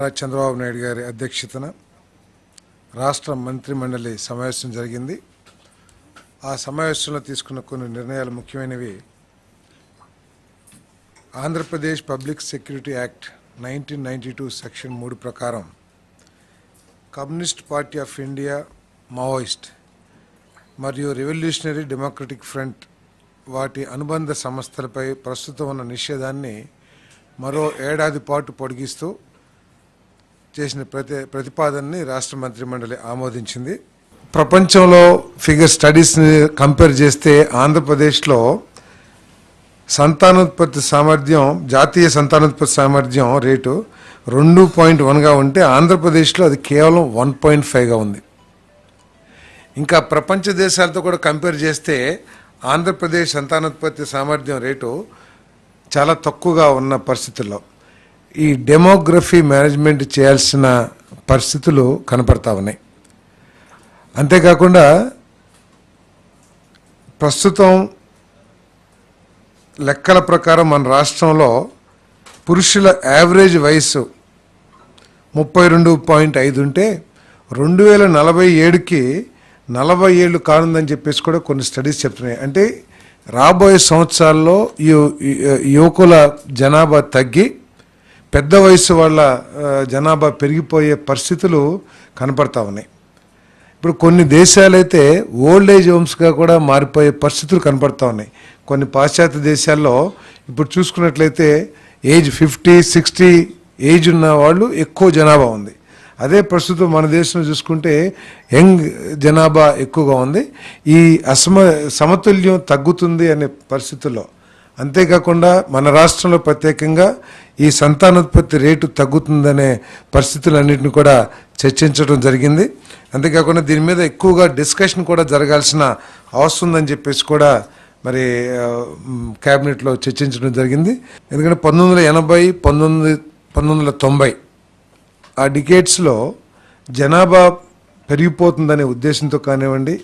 చంద్రబాబు నాయుడు గారి అధ్యక్షతన రాష్ట్ర మంత్రిమండలి సమావేశం జరిగింది. ఆ సమావేశంలో తీసుకున్న కొన్ని నిర్ణయాలు ముఖ్యమైనవి. Andhra Pradesh public security act nineteen ninety two section మూడు ప్రకారం communist party of India Maoist మరియు రెవల్యూషనరీ డెమోక్రటిక్ ఫ్రంట్ వాటి అనుబంధ సంస్థలపై ప్రస్తుతం ఉన్న నిషేధాన్ని మరో ఏడాది పాటు పొడిగిస్తూ చేసిన ప్రతి ప్రతిపాదనని రాష్ట్ర మంత్రిమండలి ఆమోదించింది. ప్రపంచంలో ఫిగర్ స్టడీస్ని కంపేర్ చేస్తే ఆంధ్రప్రదేశ్లో సంతానోత్పత్తి సామర్థ్యం జాతీయ సంతానోత్పత్తి సామర్థ్యం రేటు రెండు పాయింట్ వన్గా ఉంటే ఆంధ్రప్రదేశ్లో అది కేవలం వన్ పాయింట్ ఫైవ్గా ఉంది. ఇంకా ప్రపంచ దేశాలతో కూడా కంపేర్ చేస్తే ఆంధ్రప్రదేశ్ సంతానోత్పత్తి సామర్థ్యం రేటు చాలా తక్కువగా ఉన్న పరిస్థితుల్లో. ఈ డెమోగ్రఫీ మేనేజ్మెంట్ చేయాల్సిన పరిస్థితులు కనపడతా ఉన్నాయి. అంతేకాకుండా ప్రస్తుతం లెక్కల ప్రకారం మన రాష్ట్రంలో పురుషుల యావరేజ్ వయసు ముప్పై రెండు పాయింట్ ఐదు ఉంటే రెండు వేల నలభై ఏడుకి నలభై ఏళ్ళు కానుందని చెప్పేసి కూడా కొన్ని స్టడీస్ చెప్తున్నాయి. అంటే రాబోయే సంవత్సరాల్లో యువకుల జనాభా తగ్గి పెద్ద వయసు వాళ్ళ జనాభా పెరిగిపోయే పరిస్థితులు కనపడతా ఉన్నాయి. ఇప్పుడు కొన్ని దేశాలైతే ఓల్డ్ ఏజ్ హోమ్స్గా కూడా మారిపోయే పరిస్థితులు కనపడతా ఉన్నాయి. కొన్ని పాశ్చాత్య దేశాల్లో ఇప్పుడు చూసుకున్నట్లయితే ఏజ్ ఫిఫ్టీ సిక్స్టీ ఏజ్ ఉన్న వాళ్ళు ఎక్కువ జనాభా ఉంది. అదే ప్రస్తుతం మన దేశంలో చూసుకుంటే యంగ్ జనాభా ఎక్కువగా ఉంది. ఈ అసమ సమతుల్యం తగ్గుతుంది అనే పరిస్థితుల్లో అంతేకాకుండా మన రాష్ట్రంలో ప్రత్యేకంగా ఈ సంతానోత్పత్తి రేటు తగ్గుతుందనే పరిస్థితులన్నింటిని కూడా చర్చించడం జరిగింది. అంతేకాకుండా దీని మీద ఎక్కువగా డిస్కషన్ కూడా జరగాల్సిన అవసరం ఉందని చెప్పేసి కూడా మరి క్యాబినెట్లో చర్చించడం జరిగింది. ఎందుకంటే పంతొమ్మిది వందల ఎనభై పంతొమ్మిది పంతొమ్మిది వందల తొంభై ఆ డికేట్స్లో జనాభా పెరిగిపోతుందనే ఉద్దేశంతో కానివ్వండి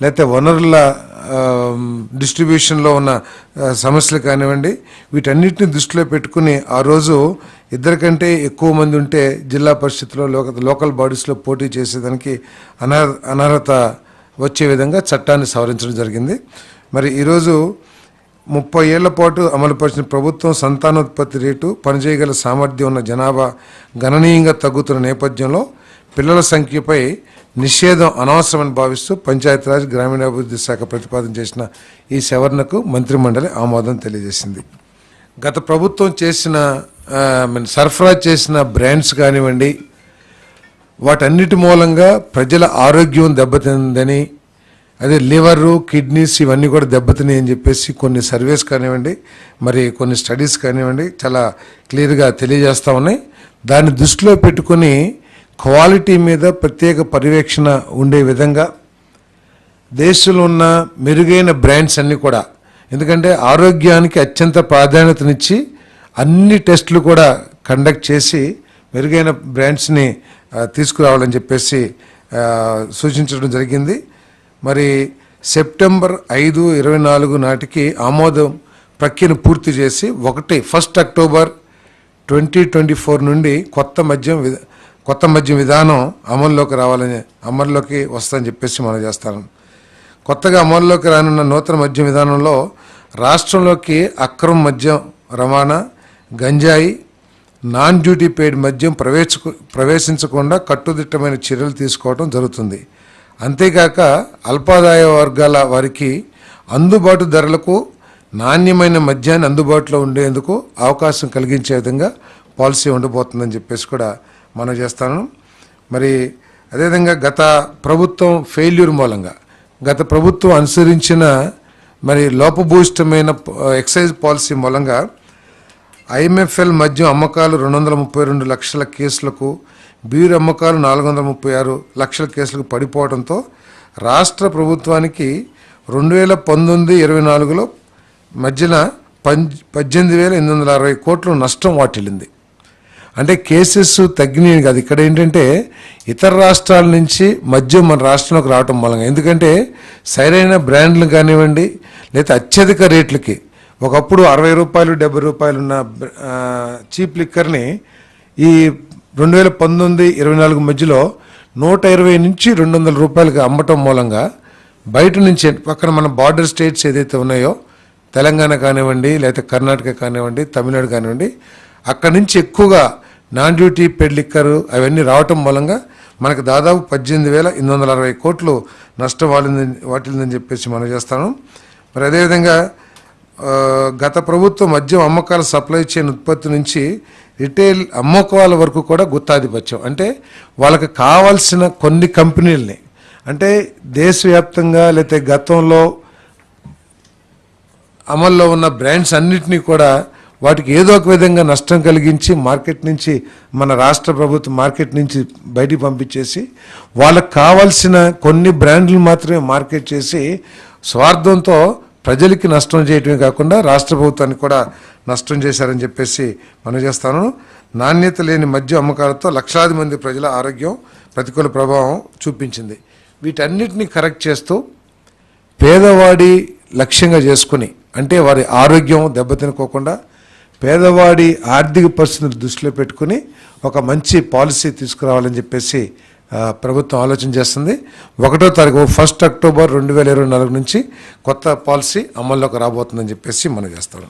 లేకపోతే వనరుల డిస్ట్రిబ్యూషన్లో ఉన్న సమస్యలు కానివ్వండి వీటన్నిటిని దృష్టిలో పెట్టుకుని ఆ రోజు ఇద్దరికంటే ఎక్కువ మంది ఉంటే జిల్లా పరిషత్లో లోకల్ బాడీస్లో పోటీ చేసేదానికి అనర్ అనర్హత వచ్చే విధంగా చట్టాన్ని సవరించడం జరిగింది. మరి ఈరోజు ముప్పై ఏళ్ళ పాటు అమలుపరిచిన ప్రభుత్వం సంతానోత్పత్తి రేటు పనిచేయగల సామర్థ్యం ఉన్న జనాభా గణనీయంగా తగ్గుతున్న నేపథ్యంలో పిల్లల సంఖ్యపై నిషేధం అనవసరమని భావిస్తూ పంచాయతీరాజ్ గ్రామీణాభివృద్ధి శాఖ ప్రతిపాదన చేసిన ఈ సవరణకు మంత్రిమండలి ఆమోదం తెలియజేసింది. గత ప్రభుత్వం చేసిన సరఫరా చేసిన బ్రాండ్స్ కానివ్వండి వాటన్నిటి మూలంగా ప్రజల ఆరోగ్యం దెబ్బతిందని అదే లివరు కిడ్నీస్ ఇవన్నీ కూడా దెబ్బతినాయి అని చెప్పేసి కొన్ని సర్వేస్ కానివ్వండి మరి కొన్ని స్టడీస్ కానివ్వండి చాలా క్లియర్గా తెలియజేస్తూ ఉన్నాయి. దాన్ని దృష్టిలో పెట్టుకొని క్వాలిటీ మీద ప్రత్యేక పర్యవేక్షణ ఉండే విధంగా దేశంలో ఉన్న మెరుగైన బ్రాండ్స్ అన్నీ కూడా ఎందుకంటే ఆరోగ్యానికి అత్యంత ప్రాధాన్యతనిచ్చి అన్ని టెస్టులు కూడా కండక్ట్ చేసి మెరుగైన బ్రాండ్స్ని తీసుకురావాలని చెప్పేసి సూచించడం జరిగింది. మరి సెప్టెంబర్ ఐదు ఇరవై నాలుగు నాటికి ఆమోదం ప్రక్రియను పూర్తి చేసి ఒకటి first October twenty twenty four నుండి కొత్త మద్యం కొత్త మద్యం విధానం అమల్లోకి రావాలని అమల్లోకి వస్తుందని చెప్పేసి మనం చేస్తాను కొత్తగా అమల్లోకి రానున్న నూతన మద్యం విధానంలో రాష్ట్రంలోకి అక్రమ మద్యం రవాణా గంజాయి నాన్ డ్యూటీ పెయిడ్ మద్యం ప్రవేశ ప్రవేశించకుండా కట్టుదిట్టమైన చర్యలు తీసుకోవడం జరుగుతుంది. అంతేకాక అల్పాదాయ వర్గాల వారికి అందుబాటు ధరలకు నాణ్యమైన మద్యాన్ని అందుబాటులో ఉండేందుకు అవకాశం కలిగించే విధంగా పాలసీ ఉండబోతుందని చెప్పేసి కూడా మనం చేస్తాను. మరి అదేవిధంగా గత ప్రభుత్వం ఫెయిల్యూర్ మూలంగా గత ప్రభుత్వం అనుసరించిన మరి లోపభూయిష్టమైన ఎక్సైజ్ పాలసీ మూలంగా ఐఎంఎఫ్ఎల్ మద్యం అమ్మకాలు రెండు వందల ముప్పై రెండు లక్షల కేసులకు బీర్ అమ్మకాలు నాలుగు వందల ముప్పై ఆరు లక్షల కేసులకు పడిపోవడంతో రాష్ట్ర ప్రభుత్వానికి రెండు వేల పంతొమ్మిది ఇరవై నాలుగులో మధ్యన పంజ్ పద్దెనిమిది వేల ఎనిమిది వందల అరవై కోట్లు నష్టం వాటిల్లింది. అంటే కేసెస్ తగ్గినాయి కాదు. ఇక్కడ ఏంటంటే ఇతర రాష్ట్రాల నుంచి మద్యం మన రాష్ట్రంలోకి రావటం మూలంగా. ఎందుకంటే సరైన బ్రాండ్లు కానివ్వండి లేదా అత్యధిక రేట్లకి ఒకప్పుడు అరవై రూపాయలు డెబ్బై రూపాయలు ఉన్న చీప్ లిక్కర్ని ఈ రెండు వేల పంతొమ్మిది ఇరవై నాలుగు మధ్యలో నూట ఇరవై నుంచి రెండు వందల రూపాయలకి అమ్మటం మూలంగా బయట నుంచి పక్కన మన బార్డర్ స్టేట్స్ ఏదైతే ఉన్నాయో తెలంగాణ కానివ్వండి లేకపోతే కర్ణాటక కానివ్వండి తమిళనాడు కానివ్వండి అక్కడి నుంచి ఎక్కువగా నాన్ డ్యూటీ పెడ్ లిక్కర్ అవన్నీ రావటం మూలంగా మనకు దాదాపు పద్దెనిమిది వేల ఎనిమిది వందల అరవై కోట్లు నష్టం వాటిందని వాటిల్దని చెప్పేసి మనం చేస్తాను. మరి అదేవిధంగా గత ప్రభుత్వం మద్యం అమ్మకాల సప్లై చైన్ ఉత్పత్తి నుంచి రిటైల్ అమ్మకాల వరకు కూడా గుత్తాధిపత్యం. అంటే వాళ్ళకి కావాల్సిన కొన్ని కంపెనీలని అంటే దేశవ్యాప్తంగా లేకపోతే గతంలో అమల్లో ఉన్న బ్రాండ్స్ అన్నిటినీ కూడా వాటికి ఏదో ఒక విధంగా నష్టం కలిగించి మార్కెట్ నుంచి మన రాష్ట్ర ప్రభుత్వం మార్కెట్ నుంచి బయటికి పంపించేసి వాళ్ళకి కావాల్సిన కొన్ని బ్రాండ్లు మాత్రమే మార్కెట్ చేసి స్వార్థంతో ప్రజలకి నష్టం చేయటమే కాకుండా రాష్ట్ర ప్రభుత్వానికి కూడా నష్టం చేశారని చెప్పేసి మనం చేస్తాను. నాణ్యత లేని మద్యం అమ్మకాలతో లక్షలాది మంది ప్రజల ఆరోగ్యం ప్రతికూల ప్రభావం చూపించింది. వీటన్నిటిని కరెక్ట్ చేస్తూ పేదవాడి లక్ష్యంగా చేసుకుని అంటే వారి ఆరోగ్యం దెబ్బతినుకోకుండా పేదవాడి ఆర్థిక పరిస్థితిని దృష్టిలో పెట్టుకుని ఒక మంచి పాలసీ తీసుకురావాలని చెప్పేసి ప్రభుత్వం ఆలోచన చేస్తుంది. ఒకటో తారీఖు ఫస్ట్ అక్టోబర్ రెండు వేల ఇరవై నాలుగు నుంచి కొత్త పాలసీ అమల్లోకి రాబోతుందని చెప్పేసి మనం చేస్తాం.